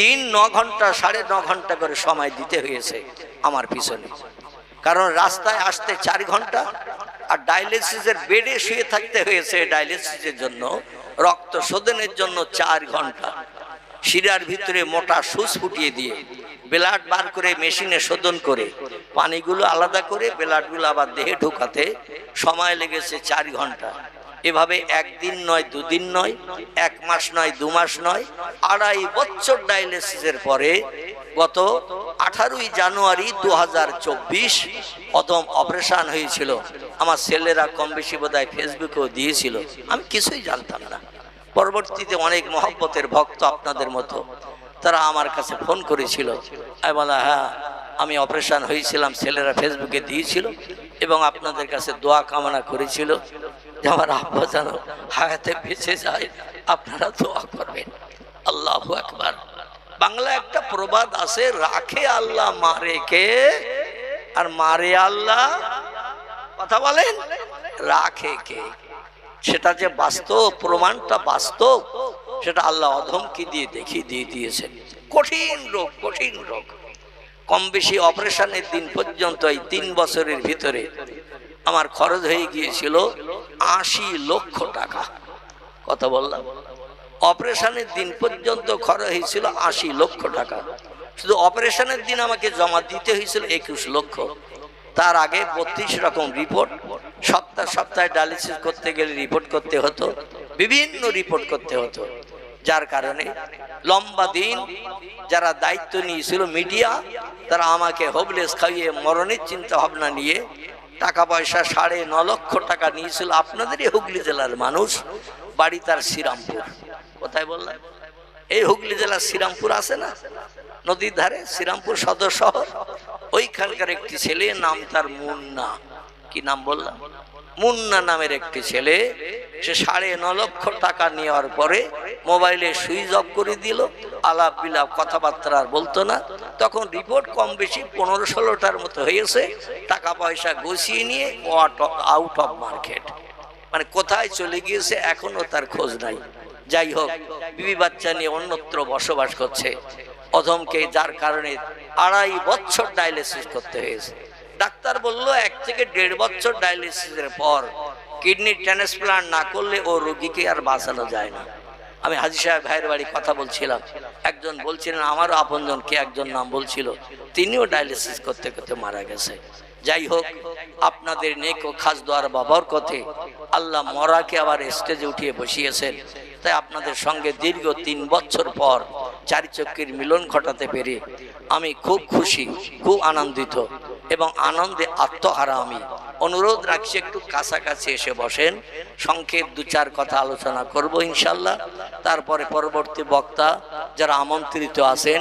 দিন ন ঘণ্টা, সাড়ে ন ঘণ্টা করে সময় দিতে হয়েছে আমার পিছনে। কারণ রাস্তায় আসতে চার ঘণ্টা আর ডায়ালিসিসের বেডে শুয়ে থাকতে হয়েছে ডায়ালিসিসের জন্য, রক্ত শোধনের জন্য চার ঘণ্টা। শিরার ভিতরে মোটা সুচ ফুটিয়ে দিয়ে ব্লাড বার করে মেশিনে শোধন করে, পানিগুলো আলাদা করে ব্লাডগুলো আবার দেহে ঢোকাতে সময় লেগেছে চার ঘণ্টা। এভাবে একদিন নয়, দুদিন নয়, এক মাস নয়, দু মাস নয়, আড়াই বছর ডায়ালিসিসের পরে গত আঠারোই জানুয়ারি দু হাজার চব্বিশ প্রথম অপারেশন হয়েছিল। আমার ছেলেরা কম বেশি বোধহয় ফেসবুকেও দিয়েছিল। আমি কিছুই জানতাম না। পরবর্তীতে অনেক মহব্বতের ভক্ত আপনাদের মতো তারা আমার কাছে ফোন করেছিল। আমি বলা হ্যাঁ আমি অপারেশন হয়েছিলাম। ছেলেরা ফেসবুকে দিয়েছিল এবং আপনাদের কাছে দোয়া কামনা করেছিল। আমার আব্বা যেন হায়াতে বেঁচে যায়, আপনারা দোয়া করবেন। আল্লাহ একবার বাংলা একটা প্রবাদ আছে, রাখে আল্লাহ, মারে কে? আর মারে আল্লাহ, কথা বলেন? রাখে কে? সেটা যে বাস্তব, প্রমাণটা বাস্তব, সেটা আল্লাহ অধমকে দিয়ে দেখিয়ে দিয়ে দিয়েছেন। কঠিন রোগ কঠিন রোগ। কম বেশি অপারেশনের দিন পর্যন্ত এই তিন বছরের ভিতরে আমার খরচ হয়ে গিয়েছিল আশি লক্ষ টাকা। কথা বললাম। অপারেশনের দিন পর্যন্ত খরচ হয়েছিল আশি লক্ষ টাকা। শুধু অপারেশনের দিন আমাকে জমা দিতে হয়েছিল একুশ লক্ষ। তার আগে বত্রিশ রকম রিপোর্ট। সপ্তাহ সপ্তাহে ডায়ালিসিস করতে গেলে রিপোর্ট করতে হতো, বিভিন্ন রিপোর্ট করতে হতো। যার কারণে লম্বা দিন যারা দায়িত্ব নিয়েছিল মিডিয়া, তারা আমাকে হোবলেস খাইয়ে মরণের চিন্তা ভাবনা নিয়ে টাকা পয়সা সাড়ে ন লক্ষ টাকা নিয়েছিল আপনাদেরই হুগলি জেলার মানুষ। বাড়ি তার শ্রীরামপুর। কোথায় বললেন এই হুগলি জেলার শ্রীরামপুর আছে না? নদীর ধারে, শ্রীরামপুর সদর শহর। ওইখানকার একটি ছেলে, নাম তার মুন্না। কি নাম বললাম? মুন্না নামের একটি ছেলে, সে সাড়ে ন লক্ষ টাকা নেওয়ার পরে মোবাইলে সুইচ অফ করে দিল, আলাপ বিলাপ কথাবার্তা আর বলতো না। তখন রিপোর্ট কম বেশি পনেরো ষোলোটার মতো হয়েছে, টাকা পয়সা গুছিয়ে নিয়ে আউট অফ মার্কেট মানে কোথায় চলে গিয়েছে এখনও তার খোঁজ নাই। যাই হোক, বিবি বাচ্চা নিয়ে অন্যত্র বসবাস করছে। অধমকে যার কারণে আড়াই বছর ডায়ালিসিস করতে হয়েছে। ডাক্তার বলল, এক থেকে দেড় বছর ডায়ালিসিসের পর কিডনি ট্রান্সপ্লান্ট না করলে ও রোগীকে আর বাঁচানো যায় না। আমি হাজি সাহেব ভাইয়ের বাড়ি কথা বলছিলাম। একজন বলছিলেন, আমারও আপনজন, কে একজন নাম বলছিল, তিনিও ডায়ালিসিস করতে করতে মারা গেছে। যাই হোক, আপনাদের নেক ও খাস দোয়ার বাবার কথে আল্লাহ মরাকে আবার স্টেজে উঠিয়ে বসিয়েছেন। তাই আপনাদের সঙ্গে দীর্ঘ তিন বছর পর চারি চক্রের মিলন ঘটাতে পেরে আমি খুব খুশি, খুব আনন্দিত। এবং আনন্দে আত্মহারা আমি অনুরোধ রাখছি, একটু কাছাকাছি এসে বসেন। সংক্ষেপ দু চার কথা আলোচনা করব ইনশাল্লাহ। তারপরে পরবর্তী বক্তা যারা আমন্ত্রিত আছেন,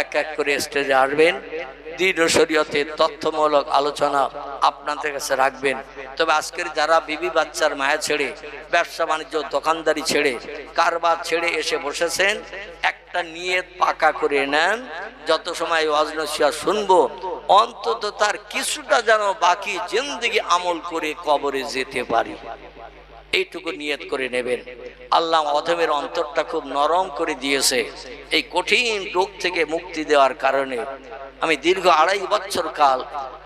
এক এক করে স্টেজে আসবেন। দৃঢ় শরীয়তের তথ্যমূলক আলোচনা আপনাদের কাছে রাখবেন। তবে আজকের যারা বিবি বাচ্চার মায়া ছেড়ে, ব্যবসা বাণিজ্য দোকানদারি ছেড়ে, কারবার ছেড়ে এসে বসেছেন, একটা নিয়ে পাকা করে নেন। যত সময় অজনসিয়া শুনব অন্তত তার কিছুটা যেন বাকি জিন্দিগি আমল করে কবরে যেতে পারি। এইটুকু নিয়ত করে নেবেন। আল্লাহ অধমের অন্তরটা খুব নরম করে দিয়েছে। এই কঠিন রোগ থেকে মুক্তি দেওয়ার কারণে আমি দীর্ঘ আড়াই বছর কাল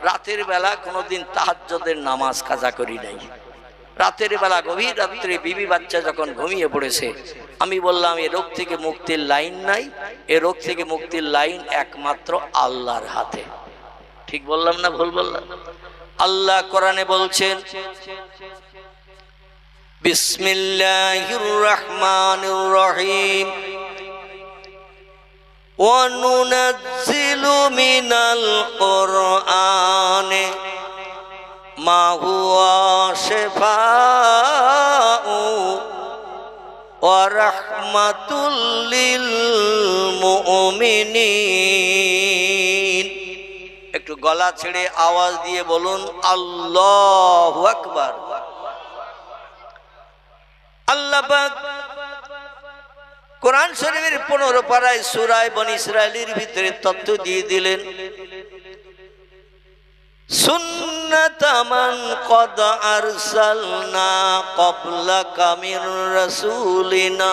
রাতের বেলা কোনোদিন তাহাজ্যদের নামাজ কাজা করি নাই। রাতের বেলা গভীর রাত্রে বিবি বাচ্চা যখন ঘুমিয়ে পড়েছে, আমি বললাম, এ রোগ থেকে মুক্তির লাইন নাই। এ রোগ থেকে মুক্তির লাইন একমাত্র আল্লাহর হাতে। ঠিক বললাম না ভুল বললাম আল্লাহ কোরআনে বলছেন বিসমিল্লাহির রহমানির রহিম وننزل من القرآن ما هو شفاء ورحمة للمؤمنين একটু গলা ছেড়ে আওয়াজ দিয়ে বলুন, আল্লাহ আকবার। আল্লাহ কোরআন শরীফের পনেরো পাড়ায় সুরায় বন ইসরায়েলের ভিতরে তত্ত্ব দিয়ে দিলেন, সুন্নতামান কদ আরসালনা কবলা কামির রাসূলিনা।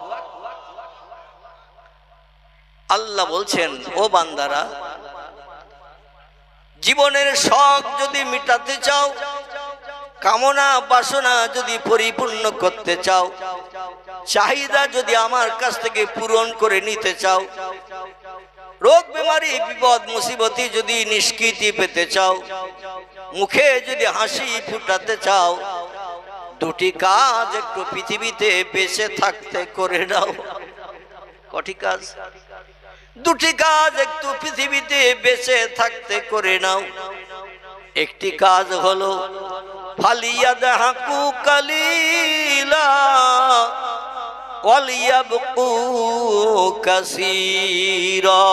আল্লাহ বলছেন, ও বান্দারা, জীবনের শখ যদি মিটাতে চাও, কামনা বাসনা যদি পরিপূর্ণ করতে চাও, চাহিদা যদি আমার কাছ থেকে পূরণ করে নিতে চাও, রোগ বেমারি, বিপদ, মুসিবতি যদি নিষ্কৃতি পেতে চাও, মুখে যদি হাসি ফুটাতে চাও, দুটি কাজ একটু পৃথিবীতে বেঁচে থাকতে করে নাও। কটি কাজ। দুটি কাজ একটু পৃথিবীতে বেঁচে থাকতে করে নাও। একটি কাজ হলো ফালিয়াদ হাকু কালিলা, ওয়ালিয়াবকু কাসীরা।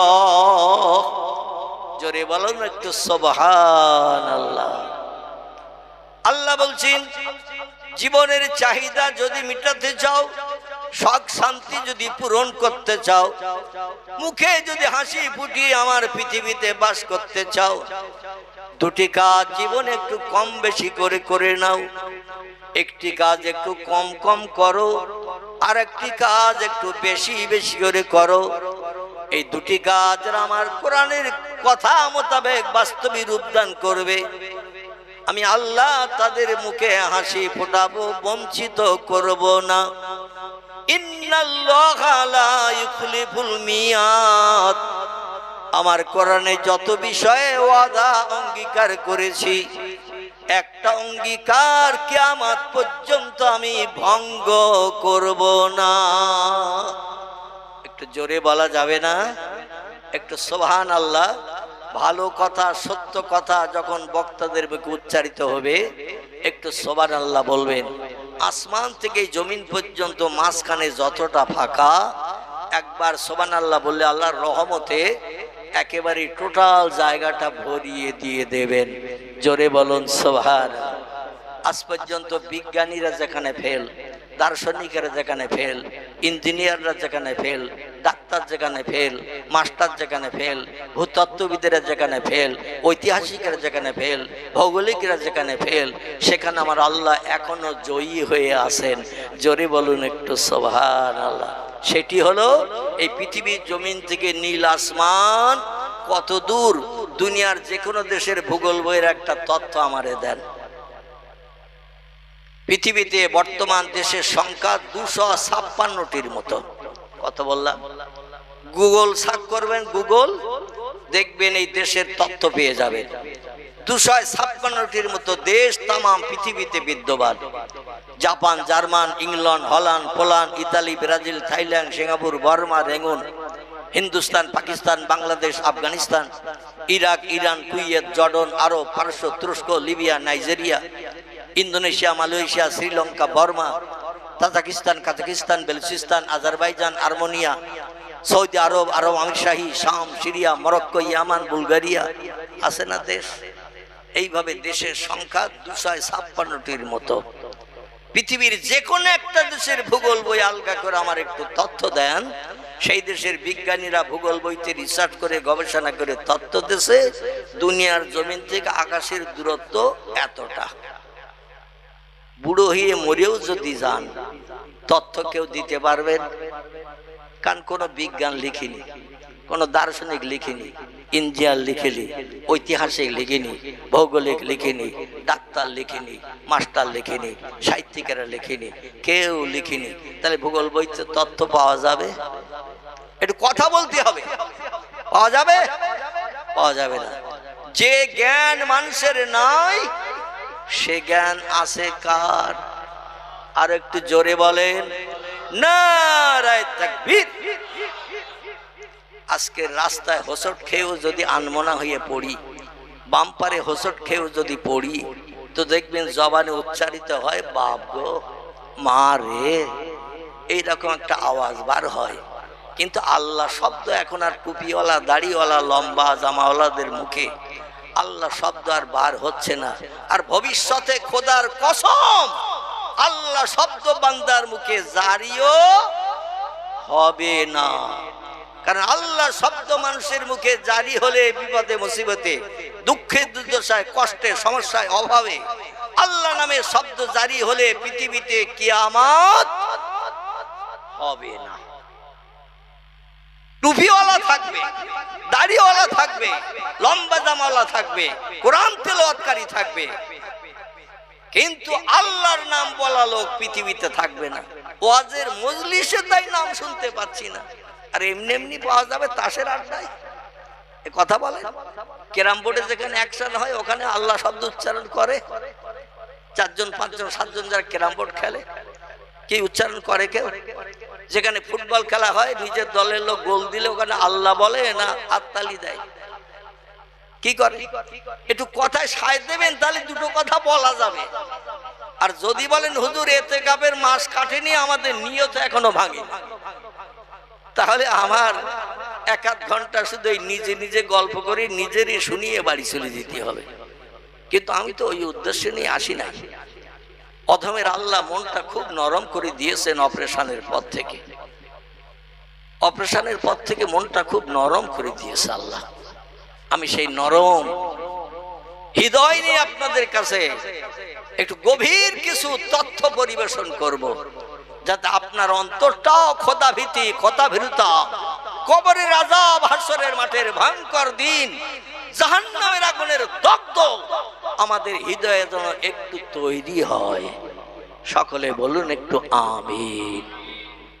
জোরে বলো না একটু, সুবহানাল্লাহ। আল্লাহ বলছেন, জীবনের চাহিদা যদি মিটাতে চাও শখ শান্তি যদি পূরণ করতে চাও, মুখে যদি হাসি ফুটিয়ে আমার পৃথিবীতে বাস করতে চাও, দুটি কাজ জীবনে একটু কম বেশি করে করে নাও। একটি কাজ একটু কম কম করো, আর একটি কাজ একটু বেশি বেশি করে করো। এই দুটি কাজ আমার কোরআনের কথা মোতাবেক বাস্তবিক রূপদান করবে। আমি আল্লাহ তাদের মুখে হাসি ফোটাবো, বঞ্চিত করব না। আমার কোরআনে যত বিষয়ে ওয়াদা, অঙ্গীকার করেছি, একটা অঙ্গীকার কিয়ামত পর্যন্ত আমি ভঙ্গ করব না। একটু জোরে বলা যাবে না? একটু সোহান আল্লাহ ভালো কথা, সত্য কথা যখন বক্তাদের মুখে উচ্চারিত হবে, একটু সোবান আল্লাহ বলবেন। আসমান থেকে জমিন পর্যন্ত মাঝখানে যতটা ফাঁকা, একবার সোবান আল্লাহ বললে আল্লাহর রহমতে একেবারে টোটাল জায়গাটা ভরিয়ে দিয়ে দেবেন। জোরে বলুন সোহার আজ পর্যন্ত বিজ্ঞানীরা যেখানে ফেল দার্শনিকেরা যেখানে ফেল ইঞ্জিনিয়াররা যেখানে ফেল ডাক্তার যেখানে ফেল মাস্টার যেখানে ফেল ভূতত্ত্ববিদেরা যেখানে ফেল ঐতিহাসিকেরা যেখানে ফেল ভৌগোলিকরা যেখানে ফেল সেখানে আমার আল্লাহ এখনও জয়ী হয়ে আছেন। জোরে বলুন একটু সোভান আল্লাহ সেটি হলো, এই পৃথিবীর জমিন থেকে নীল আসমান, কত দূর, দুনিয়ার যে কোনো দেশের ভূগোল বইয়ের একটা তথ্য আমারে দেন। পৃথিবীতে বর্তমান দেশের সংখ্যা দুশো ছাপ্পান্নটির মতো। কত বললাম? গুগল সার্চ করবেন, গুগল, দেখবেন এই দেশের তথ্য পেয়ে যাবেন। দুশো ছাপ্পান্নটির মতো দেশ তামাম পৃথিবীতে বিদ্যমান। Japan, German, England, Holland, Poland, Italy, Brazil, Thailand, Singapore, Burma, Rangoon, Hindustan, Pakistan, Bangladesh, Afghanistan, Iraq, Iran, Kuwait, Jordan, Arab, পারস্য, তুরস্ক, Libya, Nigeria Indonesia, Malaysia, Sri Lanka, Burma, Tajikistan, Kazakhstan, Baluchistan, Azerbaijan, Armenia, Saudi Arab Arab আমিরশাহী, শাম, Syria, Morocco, ইয়ামান, Bulgaria, আছে না দেশ? এইভাবে দেশের সংখ্যা দুশো ছাপ্পান্নটির মতো। পৃথিবীর যে কোনো একটা দেশের ভূগোল বই আলগা করে আমার একটু তথ্য দেন। সেই দেশের বিজ্ঞানীরা ভূগোল বইতে রিসার্চ করে, গবেষণা করে তথ্য দেশে দুনিয়ার জমিন থেকে আকাশের দূরত্ব এতটা। বুড়ো হয়ে মরেও যদি যান, তথ্য কেউ দিতে পারবেন কারণ কোনো বিজ্ঞান লিখিনি, কোনো দার্শনিক লিখিনি, ইঞ্জিনিয়ার লিখিনি, ঐতিহাসিক লিখিনি, ভৌগোলিক লিখিনি, ডাক্তার লিখিনি, মাস্টার লিখিনি, সাহিত্যিকেরা লিখিনি, কেউ লিখিনি। তাহলে ভূগোল বইতে তথ্য পাওয়া যাবে? একটু কথা বলতে হবে। পাওয়া যাবে? পাওয়া যাবে না। যে জ্ঞান মানুষের নাই সে জ্ঞান আছে কার? আর একটু জোরে বলেন আজকে রাস্তায় হোসট খেয়েও যদি আনমনা হয়ে পড়ি, বাম্পারে হোসট খেয়েও যদি পড়ি, তো দেখবেন জবানে উচ্চারিত হয়, বাপ গো, মা রে। এইরকম একটা আওয়াজ বার হয়। কিন্তু আল্লাহ শব্দ এখন আর টুপিওয়ালা, দাড়িওয়ালা, লম্বা জামাওয়ালাদের মুখে আল্লাহ শব্দ আর বার হচ্ছে না। আর ভবিষ্যতে খোদার কসম, আল্লাহ শব্দ বান্দার মুখে জারিও হবে না। কারণ আল্লাহ শব্দ মানুষের মুখে জারি হলে বিপদে, মুসিবতে, দুঃখে, দুর্দশায়, কষ্টে, সমস্যায়, অভাবে আল্লাহ নামে শব্দ জারি হলে পৃথিবীতে কিয়ামত হবে না। টুপিওয়ালা থাকবে, দাড়িওয়ালা থাকবে, লম্বা জামাওয়ালা থাকবে, কোরআন তেলাওয়াতকারী থাকবে। কিন্তু আল্লাহর নাম বলা লোক পৃথিবীতে থাকবে না। ওয়াজের মজলিসে তাই নাম শুনতে পাচ্ছি না। আর এমনি এমনি পাওয়া যাবে তাসের আড্ডায়। এ কথা বলে কেরাম বোর্ডে যেখানে অ্যাকশন হয়, ওখানে আল্লাহ শব্দ উচ্চারণ করে। চারজন, পাঁচজন, সাতজন যারা ক্যারাম বোর্ড খেলে। কি উচ্চারণ করে কেউ? যেখানে ফুটবল খেলা হয়, নিজের দলের লোক গোল দিলে ওখানে আল্লাহ বলে, না হাততালি দেয়। কি করে? একটু কথায় সায় দেবেন, তাহলে দুটো কথা বলা যাবে। আর যদি বলেন, হুজুর এতে কাপের মাস কাটেনি, আমাদের নিয়ত এখনও ভাঙে তাহলে আমার এক আধ ঘণ্টা শুধু নিজে নিজে গল্প করে, নিজেরই শুনিয়ে বাড়ি চলে যেতে হবে। কিন্তু আমি তো ওই উদ্দেশ্য নিয়ে আসি না। অধমের আল্লাহ মনটা খুব নরম করে দিয়েছেন অপারেশনের পর থেকে। অপারেশনের পর থেকে মনটা খুব নরম করে দিয়েছে আল্লাহ। আমি সেই নরম হৃদয় নিয়ে আপনাদের কাছে একটু গভীর কিছু তথ্য পরিবেশন করব, যাতে আপনার অন্তরটাও খোদা ভীতি কথা ভীরুতা কবরের রাজা ভাস্বরের মাঠের ভয়ঙ্কর দিন জাহান্নামের আগুনের দগ্ধ। আমাদের হৃদয়ে যেন একটু তৈরি হয়। সকলে বলুন একটু আমিন।